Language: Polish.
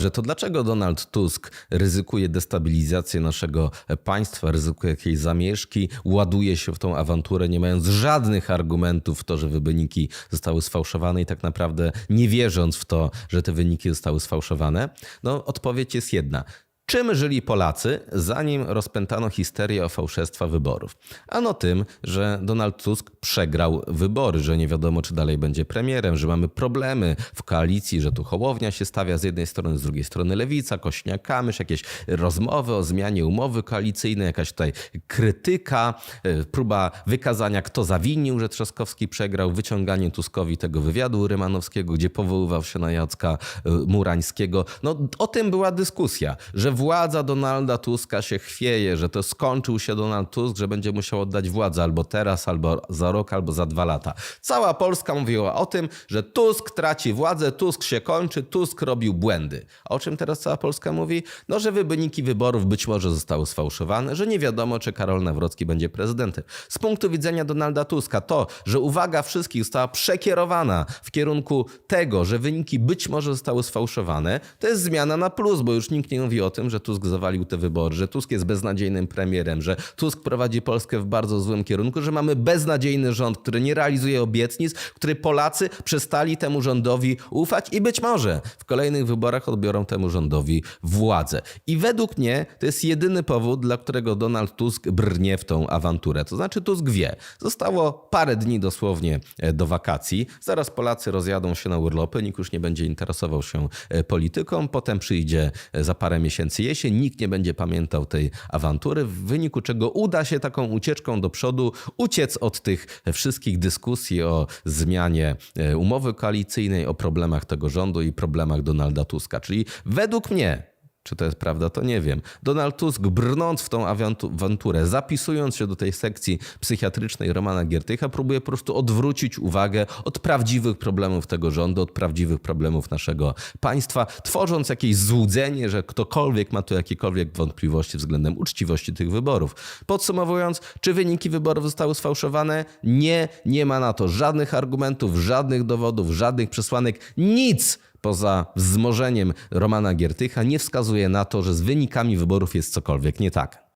że to dlaczego Donald Tusk ryzykuje destabilizację naszego państwa, ryzykuje jakieś zamieszki, ładuje się w tą awanturę, nie mając żadnych argumentów w to, że wyniki zostały sfałszowane i tak naprawdę nie wierząc w to, że te wyniki zostały sfałszowane? No, odpowiedź jest jedna. Czym żyli Polacy, zanim rozpętano histerię o fałszerstwa wyborów? Ano tym, że Donald Tusk przegrał wybory, że nie wiadomo, czy dalej będzie premierem, że mamy problemy w koalicji, że tu Hołownia się stawia z jednej strony, z drugiej strony Lewica, Kośniak-Kamysz, jakieś rozmowy o zmianie umowy koalicyjnej, jakaś tutaj krytyka, e, próba wykazania, kto zawinił, że Trzaskowski przegrał, wyciąganie Tuskowi tego wywiadu Rymanowskiego, gdzie powoływał się na Jacka e, Murańskiego. No o tym była dyskusja, że władza Donalda Tuska się chwieje, że to skończył się Donald Tusk, że będzie musiał oddać władzę albo teraz, albo za rok, albo za dwa lata. Cała Polska mówiła o tym, że Tusk traci władzę, Tusk się kończy, Tusk robił błędy. O czym teraz cała Polska mówi? No, że wyniki wyborów być może zostały sfałszowane, że nie wiadomo, czy Karol Nawrocki będzie prezydentem. Z punktu widzenia Donalda Tuska to, że uwaga wszystkich została przekierowana w kierunku tego, że wyniki być może zostały sfałszowane, to jest zmiana na plus, bo już nikt nie mówi o tym, że Tusk zawalił te wybory, że Tusk jest beznadziejnym premierem, że Tusk prowadzi Polskę w bardzo złym kierunku, że mamy beznadziejny rząd, który nie realizuje obietnic, który Polacy przestali temu rządowi ufać i być może w kolejnych wyborach odbiorą temu rządowi władzę. I według mnie to jest jedyny powód, dla którego Donald Tusk brnie w tą awanturę. To znaczy Tusk wie, zostało parę dni dosłownie e, do wakacji, zaraz Polacy rozjadą się na urlopy, nikt już nie będzie interesował się e, polityką, potem przyjdzie e, za parę miesięcy jesień, nikt nie będzie pamiętał tej awantury, w wyniku czego uda się taką ucieczką do przodu uciec od tych wszystkich dyskusji o zmianie e, umowy koalicyjnej, o problemach tego rządu i problemach Donalda Tuska. Czyli według mnie czy to jest prawda, to nie wiem. Donald Tusk, brnąc w tą awantu- awanturę, zapisując się do tej sekcji psychiatrycznej Romana Giertycha, próbuje po prostu odwrócić uwagę od prawdziwych problemów tego rządu, od prawdziwych problemów naszego państwa, tworząc jakieś złudzenie, że ktokolwiek ma tu jakiekolwiek wątpliwości względem uczciwości tych wyborów. Podsumowując, czy wyniki wyborów zostały sfałszowane? Nie, nie ma na to żadnych argumentów, żadnych dowodów, żadnych przesłanek, nic poza wzmożeniem Romana Giertycha nie wskazuje na to, że z wynikami wyborów jest cokolwiek nie tak.